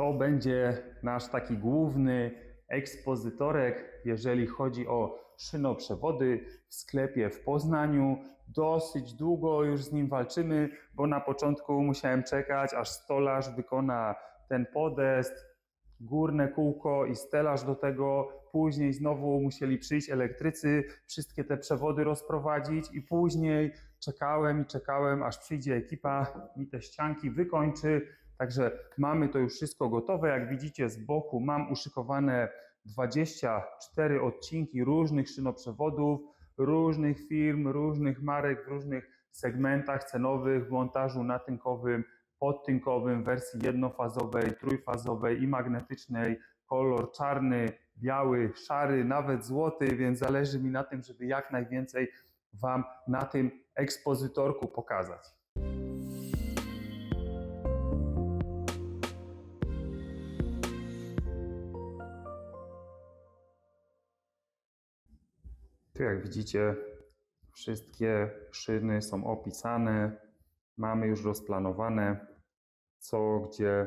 To będzie nasz taki główny ekspozytorek, jeżeli chodzi o szynoprzewody w sklepie w Poznaniu. Dosyć długo już z nim walczymy, bo na początku musiałem czekać, aż stolarz wykona ten podest, górne kółko i stelaż do tego. Później znowu musieli przyjść elektrycy, wszystkie te przewody rozprowadzić i później czekałem i czekałem, aż przyjdzie ekipa, mi te ścianki wykończy. Także mamy to już wszystko gotowe. Jak widzicie z boku mam uszykowane 24 odcinki różnych szynoprzewodów, różnych firm, różnych marek w różnych segmentach cenowych, w montażu natynkowym, podtynkowym, wersji jednofazowej, trójfazowej i magnetycznej, kolor czarny, biały, szary, nawet złoty, więc zależy mi na tym, żeby jak najwięcej Wam na tym ekspozytorku pokazać. Tu jak widzicie, wszystkie szyny są opisane, mamy już rozplanowane, co gdzie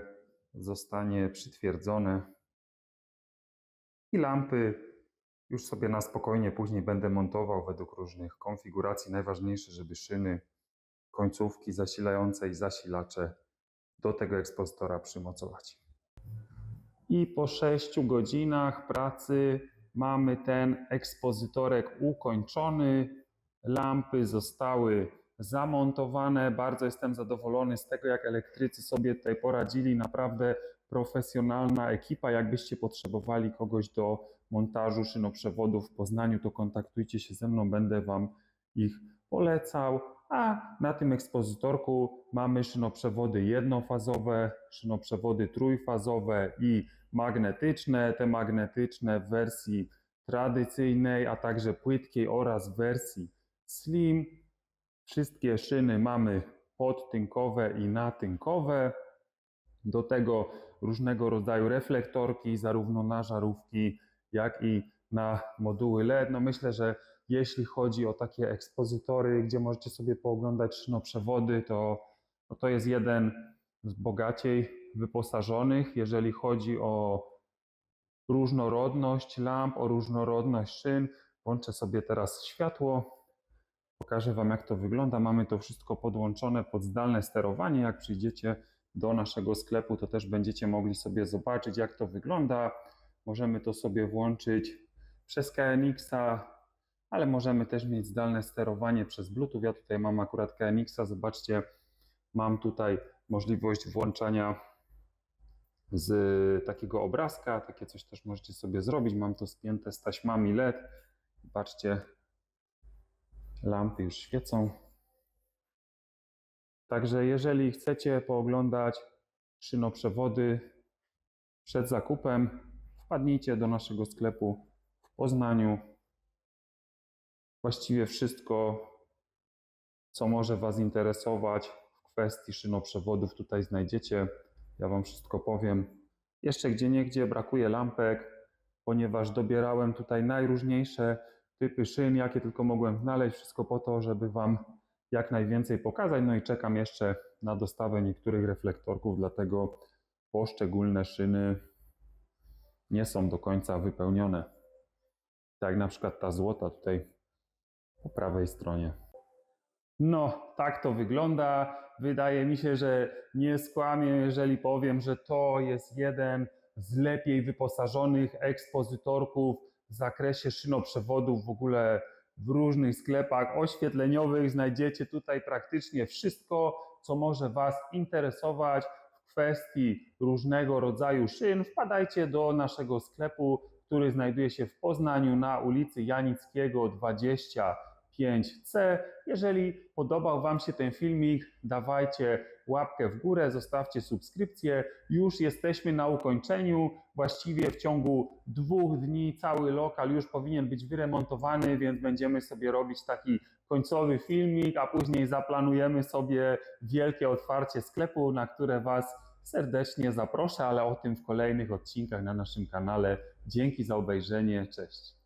zostanie przytwierdzone. I lampy już sobie na spokojnie później będę montował według różnych konfiguracji. Najważniejsze, żeby szyny, końcówki zasilające i zasilacze do tego ekspozytora przymocować. I po 6 godzinach pracy mamy ten ekspozytorek ukończony. Lampy zostały zamontowane. Bardzo jestem zadowolony z tego, jak elektrycy sobie tutaj poradzili. Naprawdę profesjonalna ekipa. Jakbyście potrzebowali kogoś do montażu szynoprzewodów w Poznaniu, to kontaktujcie się ze mną, będę Wam ich polecał. A na tym ekspozytorku mamy szynoprzewody jednofazowe, szynoprzewody trójfazowe i magnetyczne. Te magnetyczne w wersji tradycyjnej, a także płytkiej oraz wersji slim. Wszystkie szyny mamy podtynkowe i natynkowe. Do tego różnego rodzaju reflektorki, zarówno na żarówki, jak i na moduły LED. No myślę, że jeśli chodzi o takie ekspozytory, gdzie możecie sobie pooglądać szynoprzewody, to, no to jest jeden z bogaciej wyposażonych. Jeżeli chodzi o różnorodność lamp, o różnorodność szyn, włączę sobie teraz światło. Pokażę Wam, jak to wygląda. Mamy to wszystko podłączone pod zdalne sterowanie. Jak przyjdziecie do naszego sklepu, to też będziecie mogli sobie zobaczyć, jak to wygląda. Możemy to sobie włączyć przez KNX-a, ale możemy też mieć zdalne sterowanie przez Bluetooth. Ja tutaj mam akurat KNX-a. Zobaczcie, mam tutaj możliwość włączania z takiego obrazka. Takie coś też możecie sobie zrobić. Mam to spięte z taśmami LED. Patrzcie, lampy już świecą. Także jeżeli chcecie pooglądać szynoprzewody przed zakupem, wpadnijcie do naszego sklepu w Poznaniu. Właściwie wszystko, co może Was interesować w kwestii szynoprzewodów, tutaj znajdziecie. Ja Wam wszystko powiem. Jeszcze gdzie niegdzie brakuje lampek, ponieważ dobierałem tutaj najróżniejsze typy szyn, jakie tylko mogłem znaleźć. Wszystko po to, żeby Wam jak najwięcej pokazać. No i czekam jeszcze na dostawę niektórych reflektorków, dlatego poszczególne szyny nie są do końca wypełnione. Tak jak na przykład ta złota tutaj po prawej stronie. No, tak to wygląda. Wydaje mi się, że nie skłamię, jeżeli powiem, że to jest jeden z lepiej wyposażonych ekspozytorków w zakresie szynoprzewodów w ogóle w różnych sklepach oświetleniowych. Znajdziecie tutaj praktycznie wszystko, co może Was interesować w kwestii różnego rodzaju szyn. Wpadajcie do naszego sklepu, który znajduje się w Poznaniu na ulicy Janickiego 20 5C. Jeżeli podobał Wam się ten filmik, dawajcie łapkę w górę, zostawcie subskrypcję. Już jesteśmy na ukończeniu. Właściwie w ciągu dwóch dni cały lokal już powinien być wyremontowany, więc będziemy sobie robić taki końcowy filmik, a później zaplanujemy sobie wielkie otwarcie sklepu, na które Was serdecznie zaproszę, ale o tym w kolejnych odcinkach na naszym kanale. Dzięki za obejrzenie. Cześć.